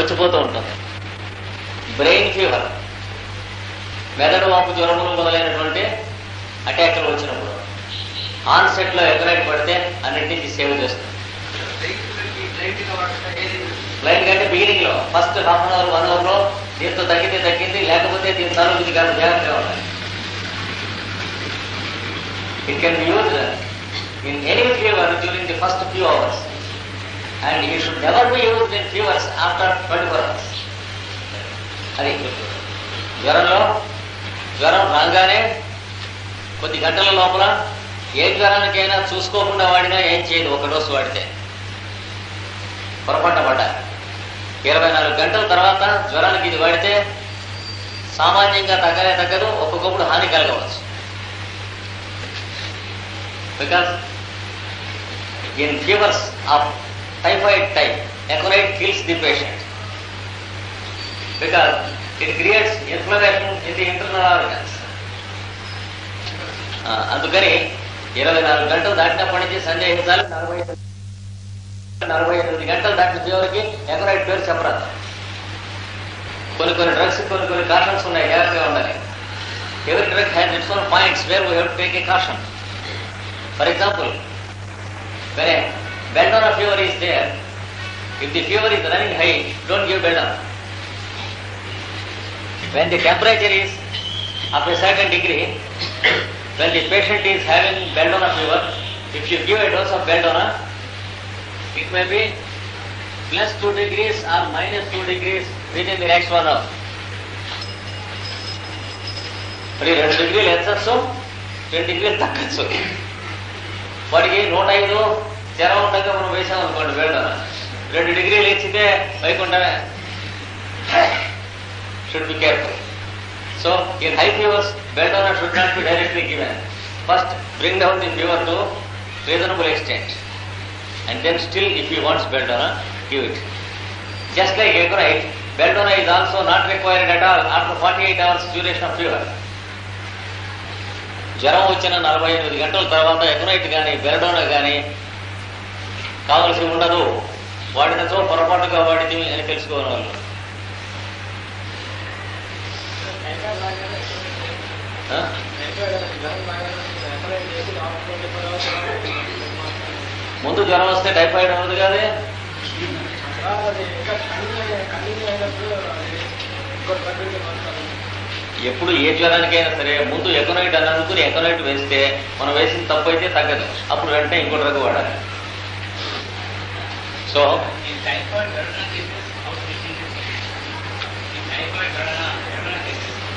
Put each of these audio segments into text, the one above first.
వచ్చిపోతూ ఉంటుంది. Brain fever మెదడు వాపు జ్వరములు మొదలైనటువంటి అటాక్లు వచ్చినప్పుడు ఆన్సెట్లో ఎకరైట్ పడితే అన్నింటినీ సేవ్ చేస్తుంది. లైన్ కంటే బిగినింగ్లో first half an hour one అవర్లో దీంతో తగ్గితే తగ్గింది లేకపోతే దీని తరలి కాదు జాగ్రత్తగా ఉండాలి. It can be use in any fever during the first few hours and you should never be use in fevers after twenty four hours అది. జ్వరంలో జ్వరం రాగానే కొద్ది గంటల లోపల ఏ జ్వరానికైనా చూసుకోకుండా వాడినా ఏం చేయదు ఒక డోసు వాడితే. పొరపాట పడ్డా ఇరవై నాలుగు గంటల తర్వాత జ్వరానికి ఇది వాడితే సామాన్యంగా తగ్గలే తగ్గదు ఒక్కొక్కప్పుడు హాని కలగవచ్చు. Because in fevers of typhoid type aconite kills the patient because it creates inflammation in the internal organs అందుకని ఇరవై నాలుగు గంటలు దాటినప్పటి నుంచి సందేహించాలి. నలభై నలభై ఎనిమిది గంటలు దాటిన చివరికి ఎకరైట్ పేరు చెప్పరాదు. కొన్ని కొన్ని డ్రగ్స్ కొన్ని కొన్ని కాషన్స్ ఉన్నాయి. జాగ్రత్తగా ఉండాలి. Every drug has its own points where we have take a caution for example When belladonna fever is there if the fever is running high don't give belladonna when the temperature is of a certain degree, when the patient is having belladonna fever, if you give a dose of belladonna, it may be plus 2 degrees or minus 2 degrees within the next one hour. మరి రెండు డిగ్రీలు ఎత్తచ్చు రెండు డిగ్రీలు తగ్గచ్చు వాడికి నూట ఐదు జ్వరం ఉండగా మనం వేసాం అనుకోండి బెల్డోనా రెండు డిగ్రీలు ఇచ్చితే వైకుంఠమే should be careful. So, in high fevers, belladonna should not be directly given. First, bring down the fever to reasonable extent. And then still, if he wants belladonna, give it. Just like Ecorite, belladonna is also not required at all after 48 hours duration of fever. జ్వరం వచ్చిన నలభై ఎనిమిది గంటల తర్వాత aconite కానీ బెరడోనా కానీ కావలసి ఉండదు. వాడినతో పొరపాటుగా వాడిది అని తెలుసుకోని వాళ్ళు ముందు జ్వరం వస్తే టైఫాయిడ్ అవ్వదు కాదే? ఎప్పుడు ఏ జ్వరానికైనా సరే ముందు ఎకనైట్ అని అనుకుని ఎకనైట్ వేస్తే మనం వేసిన తప్పు అయితే తగ్గదు. అప్పుడు వెంటనే ఇంకో డ్రగ్ వాడాలి. So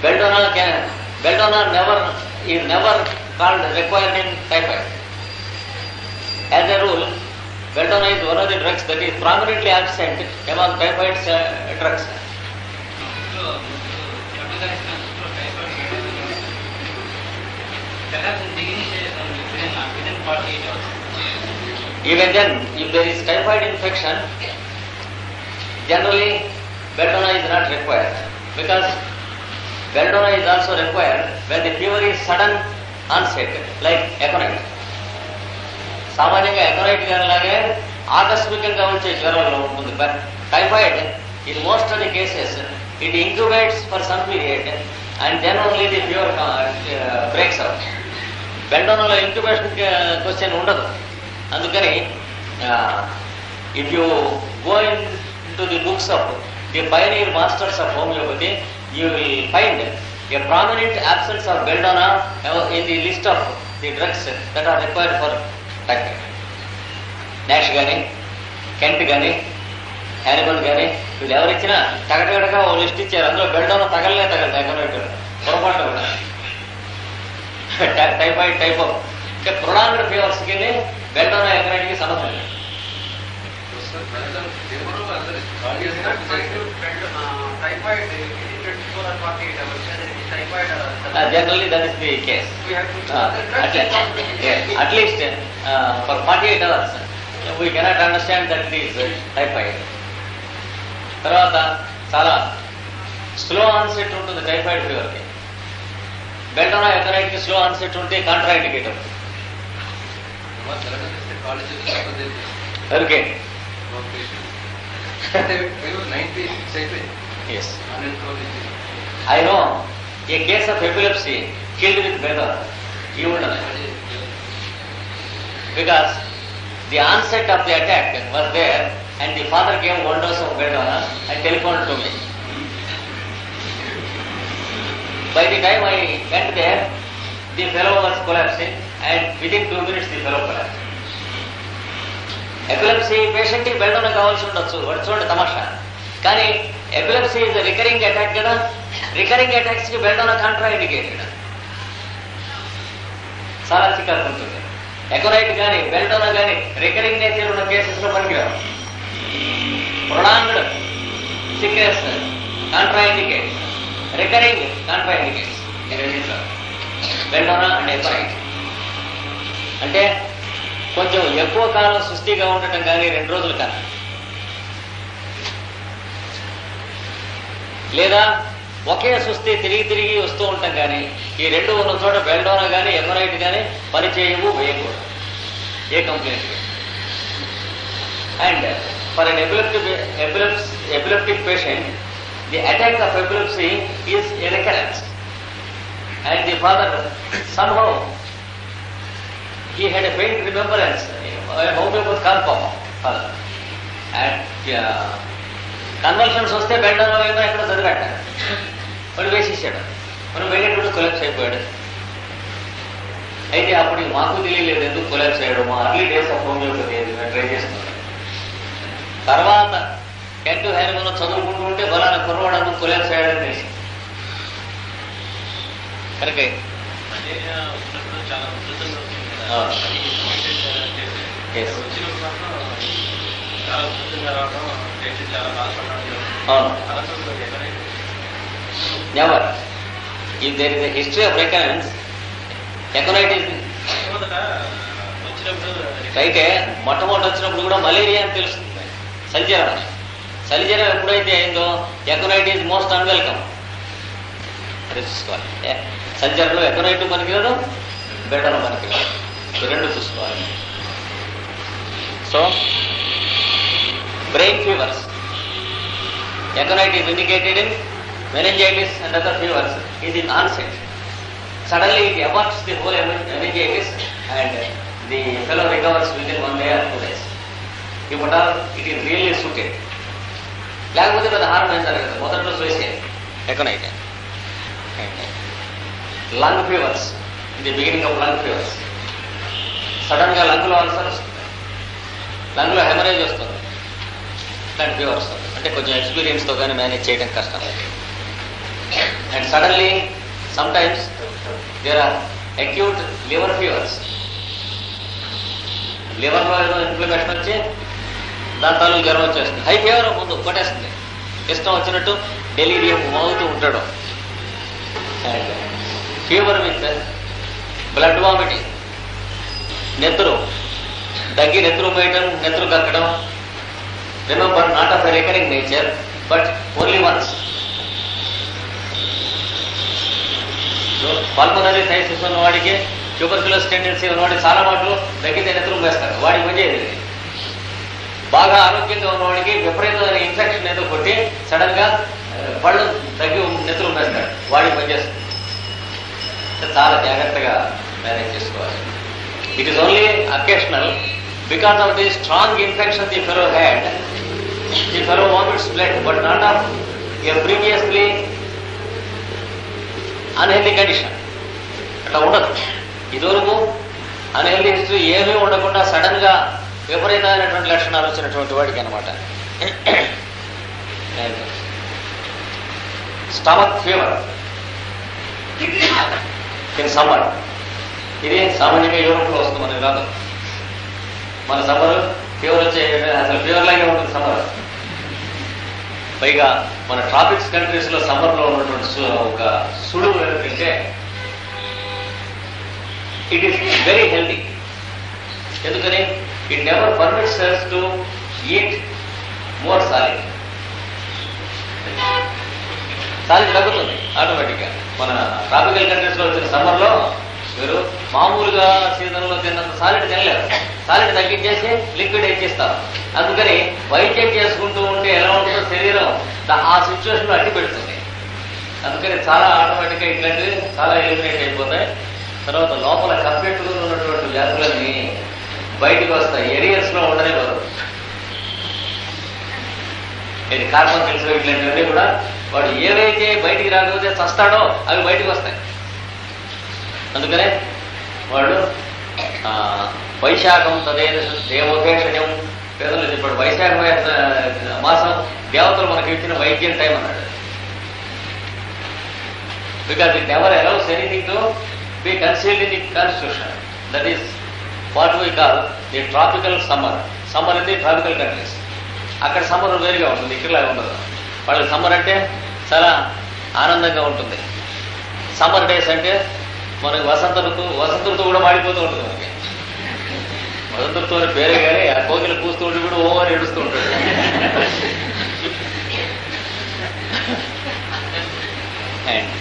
Belladonna can, belt Belladonna never, is never called required in typhoid. As a rule, Belladonna is one of the drugs that is prominently absent among typhoid uh, drugs. Even then, if there is typhoid infection, generally Belladonna is not required because Belladonna is also required when the fever is sudden onset, like econite. సామాన్యంగా ఎకరైట్ లాగే ఆకస్మికంగా వచ్చే జ్వరంలో ఉంటుంది but typhoid in most of the cases it incubates for some period and then only the fever breaks out బెల్డోనాలో incubation question ఉండదు అందుకని if you go into the books of the pioneer masters of homeopathy you will find a prominent absence of belladonna uh, in the list of the drugs that are required for typhoid. Nash కానీ Kent కానీ హ్యానిబల్ కానీ వీళ్ళు ఎవరిచ్చినా తగటగడగా ఓ list ఇచ్చారు. అందులో belladonna తగలనే తగలదు aconite పొరపాటు కూడా. టైఫాయిడ్ టైఫో అంటే ప్రొలాంగ్డ్ ఫీవర్స్కి బెల్డోనా ఎకనైట్కి సమస్య లేదు generally that is the case least uh, for 48 hours. We cannot understand that it is typhoid తర్వాత చాలా స్లో ఆన్సెట్ ఉంటుంది టైఫాయిడ్ ఫీవర్కి బెల్డోనా ఎకరైట్కి స్లో ఆన్సెట్ ఉంటే కాంట్రా ఇండికేట్ అవుతుంది okay Yes. I know. A case of epilepsy killed with Vedana. You would know. Because the onset of the attack was there and the father gave one dose of Vedana and telephoned to me. By the time I went there, the fellow was collapsing and within two minutes the fellow collapsed. Epilepsy పేషెంట్కి belladonna కావాల్సి ఉండొచ్చు. వాడు చూడండి తమాషా. కానీ epilepsy is recurring attack కదా? Recurring అటాక్స్కి belladonna contraindicated చాలా చికాకు ఉంటుంది. ఎకరైట్ కానీ బెల్డోనా కానీ రికరింగ్ నేచర్ ఉన్న కేసెస్ కేసెస్లో పనికిరావు. Prolonged sickness contraindicate recurring contraindicates రెండింటిలో బెల్డోనా అండ్ ఎకోరైట్ అంటే కొంచెం ఎక్కువ కాలం సుస్థిగా ఉండటం కానీ రెండు రోజులు కానీ లేదా ఒకే సుస్థి తిరిగి తిరిగి వస్తూ ఉంటాం కానీ ఈ రెండు ఉన్న చోట బెల్డోనా కానీ ఎమరైట్ కానీ పని చేయవు వేయకూడదు. A complaint and for an epileptic epilepsy epileptic patient the attack of epilepsy is a and the father somehow he had a faint remembrance, uh, homeopath uh, convulsions వస్తే బెల్డోనో ఏమో ఎక్కడ చదివాట వాడు వేసేసాడు. మనం వెళ్ళేటప్పుడు కొలాప్స్ అయిపోయాడు. అయితే అప్పుడు మాకు తెలియలేదు ఎందుకు కొలాప్స్ అయ్యాడు. మా early days of homeopathy try చేస్తున్నాం. తర్వాత టెన్ టు హ్యాన్ మనం చదువుకుంటూ ఉంటే బలాన కుర్రవాడు అందుకు కొలాప్స్ అయ్యాడని తెలిసి కరెక్ట్. చాలా అవును. Never if there is history of recurrence aconite is అయితే మొట్టమొదటి వచ్చినప్పుడు కూడా మలేరియా అని తెలుస్తుంది. సలిజ్వరం సలిజ్వరం ఎప్పుడైతే అయిందో ఎకనైటిస్ మోస్ట్ అన్వెల్కమ్ ఏ, సలిజ్వరంలో ఎకనైట్ పనికిరాదు పనికిరాదు ఈ రెండు చూసుకోవాలి so brain fevers aconite is indicated in meningitis and other fevers is in onset. Suddenly it aborts the whole meningitis and the fellow recovers within one day or two days. If at all it is really suited. లేకపోతే పెద్ద హారం ఏం జరగదు మొదట్లో చూసే aconite lung fevers ఇది beginning of lung fevers సడన్గా లంగ్లో అల్సర్ వస్తుంది. లంగ్లో హెమరేజ్ వస్తుంది. ఇట్లాంటి ఫీవర్స్ అంటే కొంచెం ఎక్స్పీరియన్స్తో కానీ మేనేజ్ చేయడం కష్టం. And suddenly sometimes there are acute liver fevers లివర్లో ఏదో ఇన్ఫ్లమేషన్ వచ్చి దాని తాలూకు జ్వరం వచ్చేస్తుంది. హై ఫీవర్ ముందు కొట్టేస్తుంది. ఇష్టం వచ్చినట్టు డెలీరియం మోగుతూ ఉంటాడు. And fever with blood vomiting నెత్తురు. దగ్గి నెత్తురు పోయటం నెత్తురు కక్కడం. Remember not of recurring nature but only once. Pulmonary sciences ఉన్న వాడికి ట్యూబర్క్యులస్ టెండెన్సీ ఉన్నవాడికి చాలా మాటలు తగ్గితే నెత్తురు వేస్తారు వాడికి మంచిది బాగా ఆరోగ్యంగా ఉన్నవాడికి విపరీతమైన ఇన్ఫెక్షన్ ఏదో కొట్టి సడన్గా పళ్ళు తగ్గి నెత్తురు వేస్తాడు వాడికి పనిచేస్తుంది చాలా జాగ్రత్తగా మేనేజ్ చేసుకోవాలి. It is only occasional because of the strong infection the fellow had the fellow vomits blood but not of a previously unhealthy condition అట్లా ఉండదు. ఇదివరకు అన్హెల్దీ హిస్టరీ ఏమీ ఉండకుండా సడన్గా విపరీతమైనటువంటి లక్షణాలు వచ్చినటువంటి వాడికి అనమాట స్టమక్ ఫీవర్ ఇన్ సమ్మర్ ఇది సామాన్యంగా యూరోప్లో వస్తుంది మనకి రాదు మన సమ్మర్ ఫీవర్ వచ్చే అసలు ఫీవర్ లాగే ఉంటుంది సమ్మర్. పైగా మన ట్రాఫిక్స్ కంట్రీస్లో సమ్మర్లో ఉన్నటువంటి ఒక సుడు ఏంటంటే ఇట్ ఈస్ వెరీ హెల్దీ ఎందుకని? It never permits us to eat more solid solid తగ్గుతుంది ఆటోమేటిక్గా మన ట్రాపికల్ కంట్రీస్లో వచ్చిన సమ్మర్లో మీరు మామూలుగా సీజన్లో తిన్నంత సాలిడ్ తినలేరు. సాలిడ్ తగ్గించేసి లిక్విడ్ ఇచ్చేస్తారు. అందుకని వైద్యం చేసుకుంటూ ఉంటే ఎలా ఉంటుందో శరీరం ఆ సిచ్యువేషన్లో అడ్డు పెడుతుంది. అందుకని చాలా ఆటోమేటిక్గా ఇట్లాంటివి చాలా ఎలిమినేట్ అయిపోతాయి. తర్వాత లోపల కప్పెట్టుకుని ఉన్నటువంటి వ్యాధులన్నీ బయటకు వస్తాయి. ఏరియాస్లో ఉండనే వదరు ఇది కార్బన్ తెలుసు ఇట్లాంటివన్నీ కూడా వాడు ఏవైతే బయటికి రాకపోతే చస్తాడో అవి బయటకు వస్తాయి. అందుకనే వాడు వైశాఖం తదేన దేవోపేక్షణ్యం పేదలు చెప్పాడు. వైశాఖ మాసం దేవతలు మనకి ఇచ్చిన వైద్యం టైం అన్నాడు. Because it never allows anything to be concealed in the constitution that is what we call the tropical summer summer అంటే ట్రాపికల్ కంట్రీస్ అక్కడ సమ్మర్ వేరుగా ఉంటుంది ఇక్కడ ఉండదు. వాళ్ళకి సమ్మర్ అంటే చాలా ఆనందంగా ఉంటుంది. సమ్మర్ డేస్ అంటే మనకి వసంత ఋతువు వసంత ఋతువు కూడా మాడిపోతూ ఉంటుంది మనకి వసంత ఋతువు అనే పేరే కానీ ఆ కోకిలు కూస్తూ ఉండి కూడా ఓ అని ఏడుస్తూ ఉంటుంది and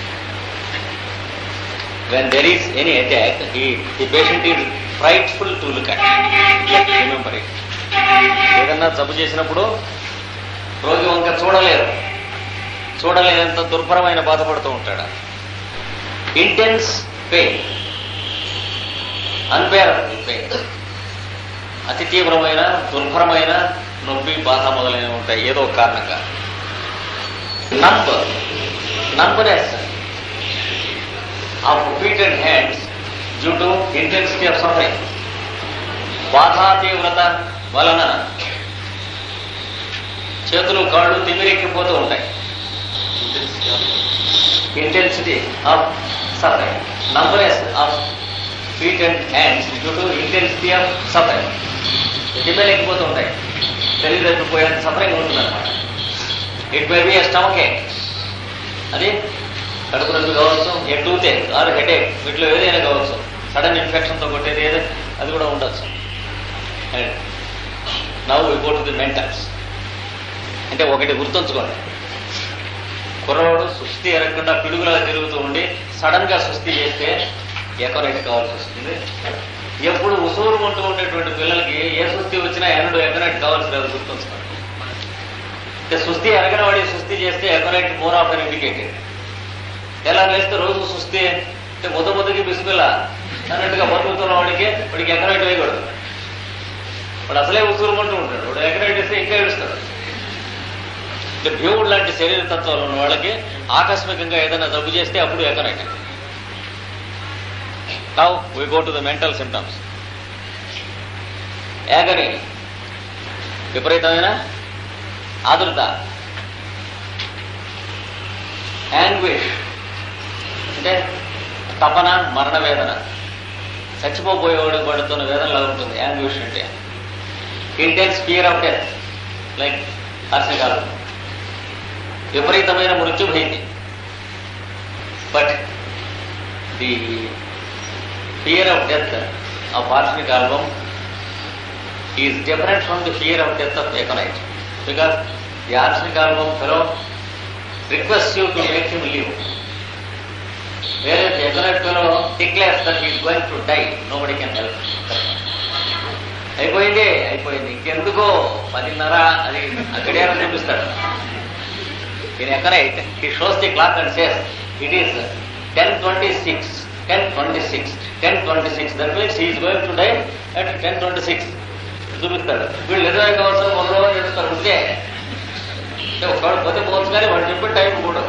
when there is any attack, he, the patient is frightful to look at. Remember it. ఏదన్నా జబ్బు చేసినప్పుడు రోగి వంక చూడలేరు చూడలేనంత దుర్భరమైన బాధపడుతూ ఉంటాడు ఇంటెన్స్ పెయిన్ అన్బేరబుల్ పెయిన్ అతి తీవ్రమైన దుర్భరమైన నొప్పి బాధ మొదలైనవి ఉంటాయి ఏదో ఒక కారణంగా. Number numbness of feet and hands due to intensity of suffering బాధా తీవ్రత వలన చేతులు కాళ్ళు తిమిరెక్కిపోతూ ఉంటాయి. Intensity of suffering. Numbness of feet and hands due to intensity of suffering. తిమిరెక్కిపోతూ ఉంటాయి. తెలివి తప్పిపోయేంత సఫరింగ్ ఉంటుందన్నమాట. It may be stomach ache అది కడుపు నొప్పి కావచ్చు a tooth ache or head ache వీటిలో ఏదైనా కావచ్చు. సడన్ ఇన్ఫెక్షన్తో కొట్టేది ఏదో అది కూడా ఉండొచ్చు. And now we go to the mentals అంటే ఒకటి గుర్తుంచుకోండి. కుర్రవాడు సుస్థి ఎరగకుండా పిడుగులా తిరుగుతూ ఉండి సడన్గా సుస్థి చేస్తే ఎకరేజ్ కావాల్సి వస్తుంది? ఎప్పుడు ఉసూరు ఉంటూ ఉండేటువంటి పిల్లలకి ఏ సుస్థి వచ్చినా ఎన్నడు ఎకరేట్ కావాల్సి రాదు గుర్తుంచుకోండి సుస్థి ఎరగని వాడి సుస్థి చేస్తే aconite more of an indicated. ఎలా వేస్తే రోజు సుస్థి అంటే ముద్ద ముద్దకి బిస్మిల్లా అన్నట్టుగా బతుకుతున్న వాడికి వాడికి ఎకరేట్ వేయకూడదు. వాడు అసలే ఉసూరుకుంటూ ఉంటాడు. వాడు ఎకరేట్ వేస్తే ఇంకా ఏడుస్తాడు. ఇట్లా భీముడు లాంటి శరీర తత్వాలు ఉన్న వాళ్ళకి ఆకస్మికంగా ఏదైనా జబ్బు చేస్తే అప్పుడు aconite now we go to the mental symptoms ఏకని విపరీతమైన? ఆదుర్త యాంగ్విష్ అంటే తపన మరణ వేదన. చచ్చిపోబోయేవాడు పడుతున్న వేదనలా ఉంటుంది. యాంగ్విష్ అంటే. Intense fear of death like హర్షకాలం. విపరీతమైన మృత్యు భయంది. But the fear of death of arsenic album is different from the fear of death of aconite because the arsenic album fellow request you to make him leave వేరే aconite fellow declares that is going to die nobody can help అయిపోయింది అయిపోయింది. ఇంకెందుకో పదిన్నర అది అక్కడే చూపిస్తాడు. ఈయన aconite he shows the clock and says it is ten twenty six ten twenty six ten twenty six that means is going to die at ten twenty six చూపిస్తాడు వీళ్ళు నిజమే కావచ్చు ఒక రోజు చేస్తారు ఉంటే ఒకడు పోతే పోవచ్చు కానీ వాడు చెప్పిన టైం కూడా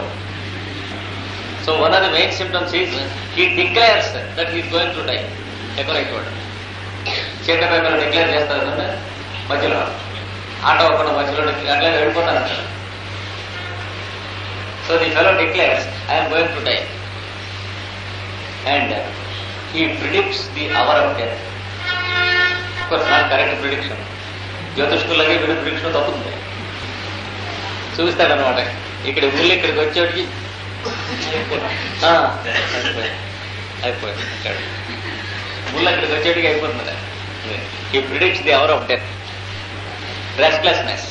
so one of the main symptoms is he declares that is going to die aconite వాడు. చీట పేపర్ డిక్లేర్ చేస్తారు కదండి మధ్యలో. ఆటో ఒకటి మధ్యలో అట్లా వెళ్ళిపోతాను అంటారు. So the fellow declares I'm going to die and he predicts the hour of death course not correct prediction జ్యోతిష్కులకి వీడి ప్రిడిక్షన్ తప్పుతుంది. చూపిస్తాడనమాట ఇక్కడ ఊళ్ళో ఇక్కడికి వచ్చేటికి అయిపోయింది. ఊళ్ళో ఇక్కడికి వచ్చేటికి అయిపోతుంది ఈ predicts the hour of death restlessness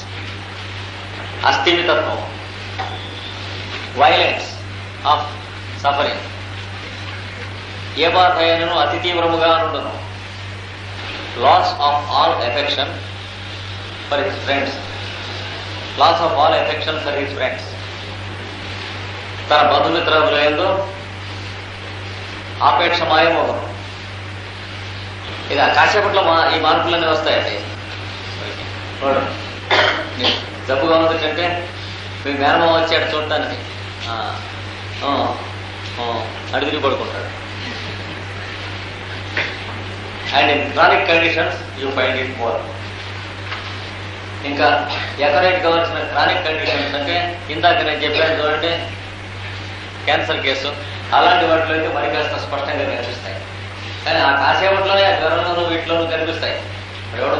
అస్థిమితత్వం. Violence of suffering ఏ బాధ అయినను అతి తీవ్రముగా నుండును loss of all affection for his friends loss of all affection for his friends తన బంధుమిత్రులు ఏందో ఆపేక్ష మాయమోహం ఇది ఆ కాసేపట్లో మా ఈ మార్పులన్నీ వస్తాయండి. చూడు జబ్బుగా ఉందంటే మీ మేనమామ వచ్చాడు చూడటానికి అటు తిరిగి పడుకుంటాడు. And in chronic conditions you find it more ఇంకా ఎకరేట్ కావాల్సిన క్రానిక్ కండిషన్స్ అంటే ఇందాక నేను చెప్పాను చూడండి క్యాన్సర్ కేసు అలాంటి వాటిలో అయితే మరి కాస్త స్పష్టంగా కనిపిస్తాయి. కానీ ఆ కాసేపట్లోనే ఆ జ్వరంలోనూ వీటిలోనూ కనిపిస్తాయి. ఎవడు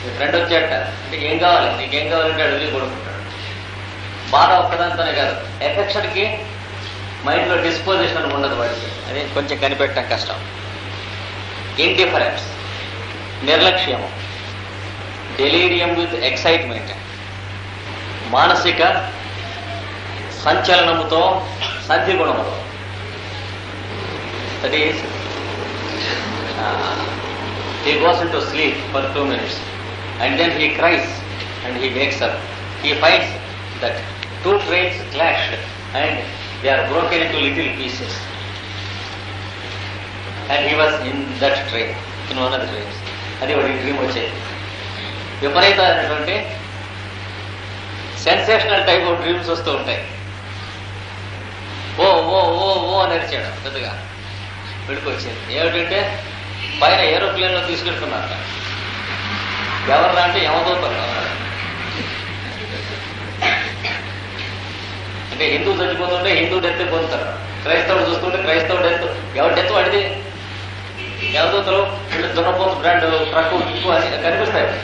మీ ఫ్రెండ్ వచ్చేట అంటే ఏం కావాలి? నీకేం కావాలంటే అడిగి కొడుకుంటాడు బాధ ఒక్కదాంతోనే కాదు. ఎఫెక్షన్కి మైండ్లో డిస్పోజిషన్ ఉండదు వాడికి. అది కొంచెం కనిపెట్టడం కష్టం. ఇండిఫరెన్స్ నిర్లక్ష్యము. డెలీరియం విత్ ఎక్సైట్మెంట్ మానసిక సంచలనముతో సంధి గుణముతో that is he goes into sleep for two minutes and then he cries and he makes up he fights that two trains clashed and they are broken into little pieces. And he was in that train, in one of the అది వాడి dream వచ్చేది. విపరీతమైనటువంటి sensational type of dreams వస్తూ ఉంటాయి. ఓ ఓ ఓ ఓ అని అరిచాడు పెద్దగా. విడికొచ్చింది. ఏమిటంటే పైన ఏరోప్లేన్లో తీసుకెళ్తున్నారు. ఎవరు అంటే యమదూతలు. అంటే హిందూ చచ్చిపోతుంటే హిందూ డెత్ పొందుతారు. క్రైస్తవుడు చూస్తుంటే క్రైస్తవుడు డెత్ ఎవరి డెత్ వాడిది? యమదూతలు వీళ్ళు దున్నపోతు బ్రాండ్ ట్రక్ ఎక్కువ కనిపిస్తాయి.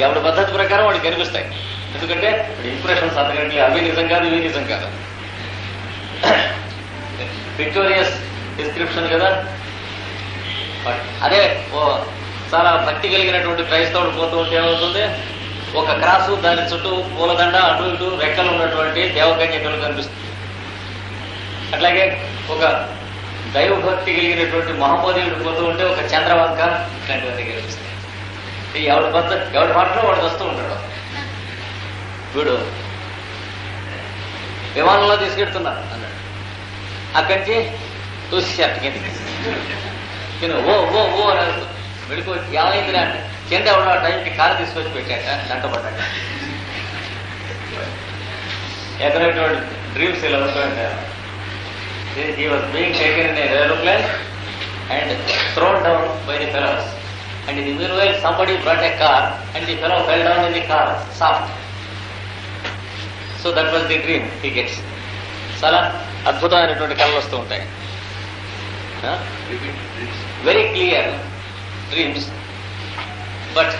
ఎవరి పద్ధతి ప్రకారం వాడికి కనిపిస్తాయి. ఎందుకంటే ఇంప్రెషన్స్ అంతకంటే అవి నిజం కాదు ఇవి నిజం కాదు. విక్టోరియస్ డిస్క్రిప్షన్ కదా? అదే ఓ చాలా భక్తి కలిగినటువంటి క్రైస్తవుడు పోతూ ఉంటే ఏమవుతుంది? ఒక క్రాసు దాని చుట్టూ పూలదండ అటు ఇటు రెక్కలు ఉన్నటువంటి దేవకన్యకలు కనిపిస్తుంది అట్లాగే ఒక దైవభక్తి కలిగినటువంటి మహమ్మదీయుడు పోతూ ఉంటే ఒక చంద్రవంక ఇట్లాంటివన్నీ కనిపిస్తాయి. ఈ ఎవడి పద్ధతి ఎవడి మాటలో వాడు వస్తూ ఉంటాడు. వీడు విమానంలో తీసుకెడుతున్నారు అన్నాడు. అక్కడి నుంచి చూసేసారు నేను ఓ ఓ ఓ అని వెళ్ళిపోయి ఏమైందిరా అంటే కింద ఎవడో ఆ టైంకి కారు తీసుకొచ్చి పెట్టాక దంటపడ్డాక ఎక్కడైనటువంటి డ్రీమ్స్ ఇలా ఉంటాయంటారు was being taken in an aeroplane and thrown down by the fellows. And in the meanwhile, somebody brought a car and the fellow fell down in the car, soft. So that was the dream he gets. చాలా అద్భుతమైనటువంటి కళలు వస్తూ ఉంటాయి very clear dreams but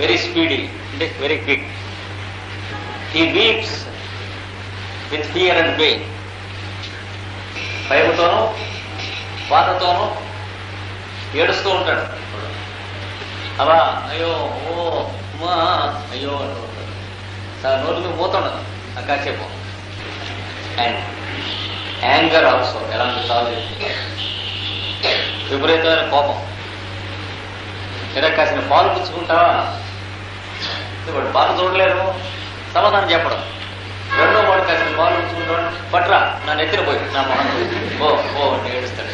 very speedy అంటే very quick. He weeps with fear and pain భయముతోనూ బాధతోనూ ఏడుస్తూ ఉంటాడు. అలా అయ్యో ఓ మా అయ్యో అంటూ ఉంటాడు. సార్ నోటికి పోతుండదు ఆ కాసేపు. అండ్ యాంగర్ ఆల్సో ఎలాంటి సాల్వ్ విపరీతమైన కోపం. ఏదో కాసిన పాలు పుచ్చుకుంటావా ఇప్పుడు పాలు చూడలేరు. సమాధానం చెప్పడం. రెండో వాడు కాసిన పాలు పుచ్చుకుంటాడు పట్రా నా నెత్తిన పోయి నా మొహం ఓ ఓ ఏడుస్తాడు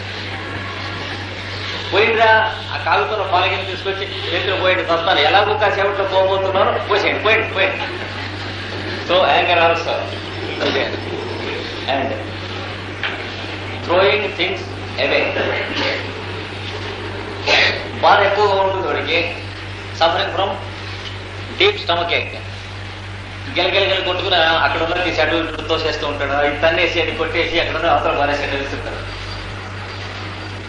పోయిండ్రా ఆ కాలుతున్న పాలకిని తీసుకొచ్చి నెత్తిన పోయింది తస్తాను ఎలాగో కాసేపట్లో పోబోతున్నాను పోసేయండి పోయింది పోయండి. So anger also and throwing things away బాధ ఎక్కువగా ఉంటుంది వాడికి? Suffering from deep stomach ache గిలగిలగిల కొట్టుకుని అక్కడ ఉన్న తీసి అటు తోసేస్తూ ఉంటాడు? ఇది తన్నేసి అది కొట్టేసి అక్కడ ఉన్న అవతల బాగా తెలుస్తుంటాడు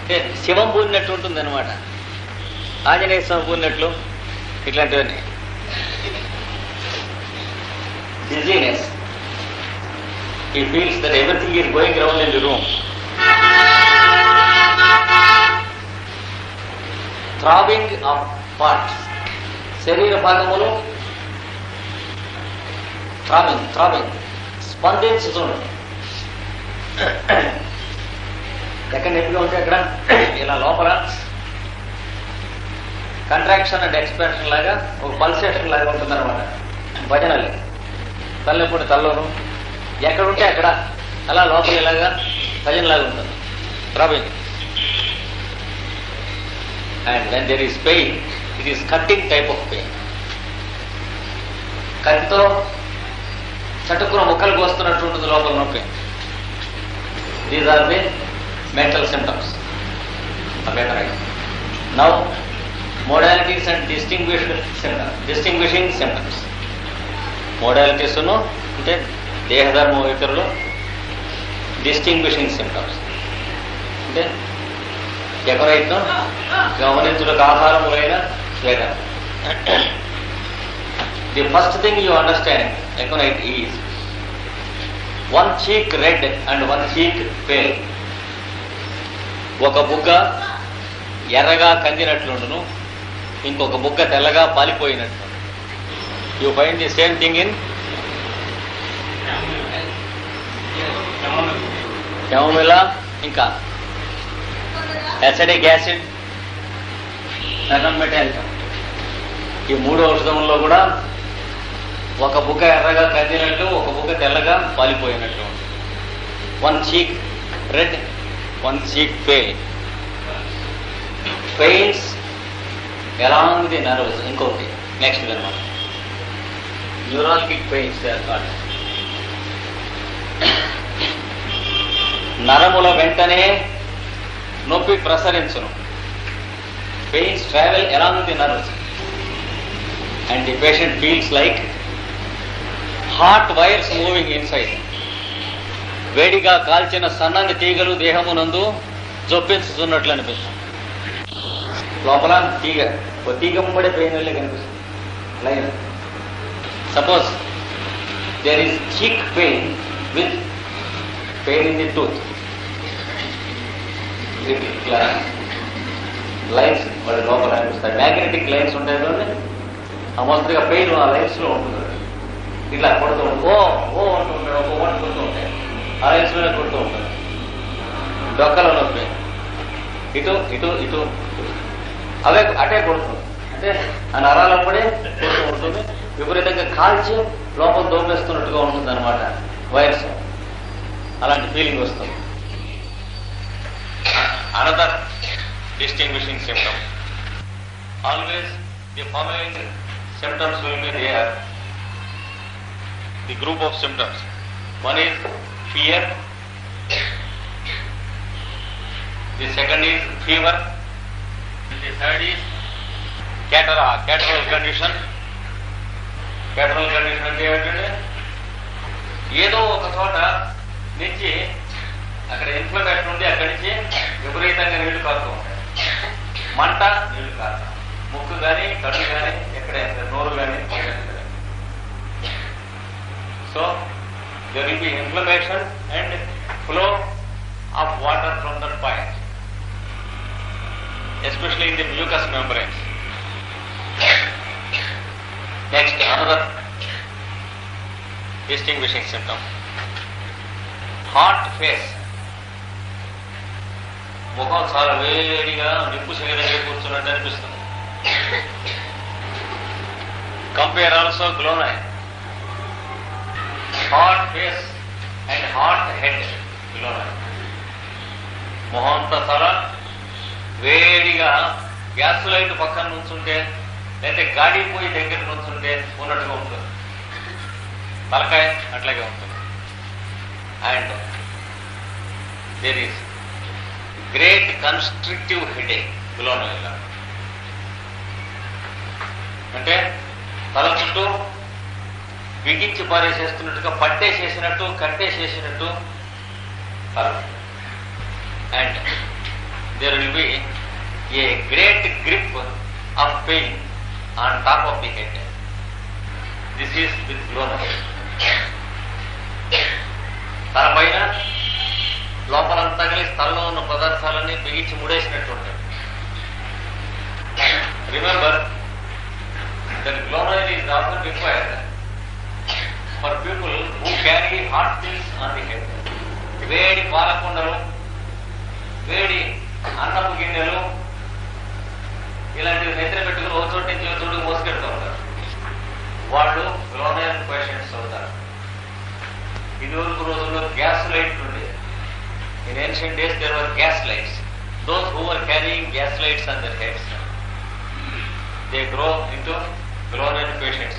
అంటే శివం పూరినట్టు ఉంటుంది అనమాట ఆంజనేయ స్వామి పూరినట్లు ఇట్లాంటివన్నీ. Dizziness he feels that everything is going around in the. Throbbing of parts శరీర భాగములు థ్రాబింగ్ థ్రాబింగ్ స్పందించుతుంది ఎక్కడ నొప్పిగా ఉంటే అక్కడ? ఇలా లోపల. కంట్రాక్షన్ అండ్ ఎక్స్పాన్షన్ లాగా ఒక పల్సేషన్ లాగా ఉంటుందన్నమాట. భజనలు. తలనొప్పి తల్లూరు ఎక్కడ ఉంటే అక్కడ. అలా లోపల ఇలాగా భజనలాగా ఉంటుంది. Rubbing and when there is pain it is cutting type of pain కత్తితో చటుక్కున ముక్కలు కోస్తున్నట్టు ఉంటుంది లోపల నొప్పి. These are the mental symptoms now modalities and distinguish symptoms distinguishing symptoms modalities అంటే దేహధర్మ ఇతరులు. డిస్టింగ్విషింగ్ సిమ్టమ్స్ అంటే ఎకరైతం గమనించులకు ఆహారములైన వేదన the first thing you understand aconite is one cheek red and one cheek pale ఒక బుగ్గ ఎర్రగా కందినట్లుండును ఇంకొక బుగ్గ తెల్లగా పాలిపోయినట్లు you find the same thing in chamomilla ఇంకా. ఎసడిక్ యాసిడ్ మెటాలికం ఈ మూడు ఔషధంలో కూడా ఒక బుక్క ఎర్రగా కదిలినట్టు ఒక బుక్క తెల్లగా పాలిపోయినట్టు. One cheek red one cheek pale pains along the nervous ఇంకొకటి నెక్స్ట్ అనమాట న్యూరాలజిక్ పెయిన్స్ నరముల వెంటనే నొప్పి ప్రసరించును. Pains travel along the nerves and the patient feels like hot wires moving inside వేడిగా కాల్చిన సన్నని తీగలు దేహమునందు జొప్పించుతున్నట్లు అనిపిస్తుంది. లోపల తీగ ఓ తీగ పెయిన్ వెళ్ళి కనిపిస్తుంది. Line. Suppose there is cheek pain with pain in the tooth ఇట్లా లైన్స్ వాడి లోపల అనిపిస్తాయి. మ్యాగ్నెటిక్ లైన్స్ ఉంటాయి చూడండి. ఆ మస్తుగా పెయిన్ ఆ లైన్స్లో ఉంటుంది. ఇట్లా కొడుతూ ఓ ఓ అంటూ ఉంటాడు ఒక ఓటు కొడుతూ ఉంటాయి. ఆ లైన్స్లోనే కొడుతూ ఉంటాడు డొక్కలో నొప్పి. ఇటు ఇటు ఇటు. అవే అటే కొడుతుంది అంటే ఆ నరాలప్పుడే కొడుతూ ఉంటుంది. విపరీతంగా కాల్చి లోపల దోపేస్తున్నట్టుగా ఉంటుంది అనమాట వైరస్. అలాంటి ఫీలింగ్ వస్తుంది. Another distinguishing symptom. Always the following symptoms will be there. The group of symptoms. One is fear. The second is fever. The third is cataract, catarrhal condition. Catarrhal condition అంటే ఏంటంటే ఏదో ఒక చోట నుంచి అక్కడ inflammation ఉంది అక్కడి నుంచి విపరీతంగా నీళ్ళు కారుతూ ఉంటాయి. మంట నీళ్ళు కారుతాం ముక్కు కానీ కళ్ళు కానీ ఎక్కడ నోరు కానీ so there will be inflammation and flow of water from that point especially in the mucous membranes next another distinguishing symptom hot face ముఖం చాలా వేడిగా నిప్పు శరీరంగా కూర్చున్నట్టు అనిపిస్తుంది. Compare also glonoine hot face and hot head glonoine మొహం అంతా చాలా వేడిగా గ్యాస్ లైట్ పక్కన నుంచుంటే లేకపోతే గాడి పోయి దగ్గర నుంచుంటే ఉన్నట్టుగా ఉంటుంది. తలకాయ అట్లాగే ఉంటుంది. And there is great constrictive headache గ్లోనోయిలా అంటే తల చుట్టూ బిగించి పారేసేస్తున్నట్టుగా పట్టేసేసినట్టు కట్టేసేసినట్టు తల. And there will be a great grip of pain on top of the head this is with glonoine తల పైన లోపలంతా కలిసి స్థలంలో ఉన్న పదార్థాలన్నీ బిగించి ముడేసినట్టు ఉంటాయి. Remember that glonoine is also required for people who carry hot things on the head వేడి పాలకుండలు వేడి అన్నపు గిన్నెలు ఇలాంటివి నిద్ర పెట్టుకుని ఒక చోటు నుంచి ఒక చోటుకు మోసుకెడుతూ ఉంటారు. వాళ్ళు గ్లోనైల్ పేషెంట్స్ అవుతారు. ఇది వరకు రోజుల్లో గ్యాస్ లైట్లు In ancient days there were gas lights. Those who were carrying gas lights on their heads, they grow into grown-up patients.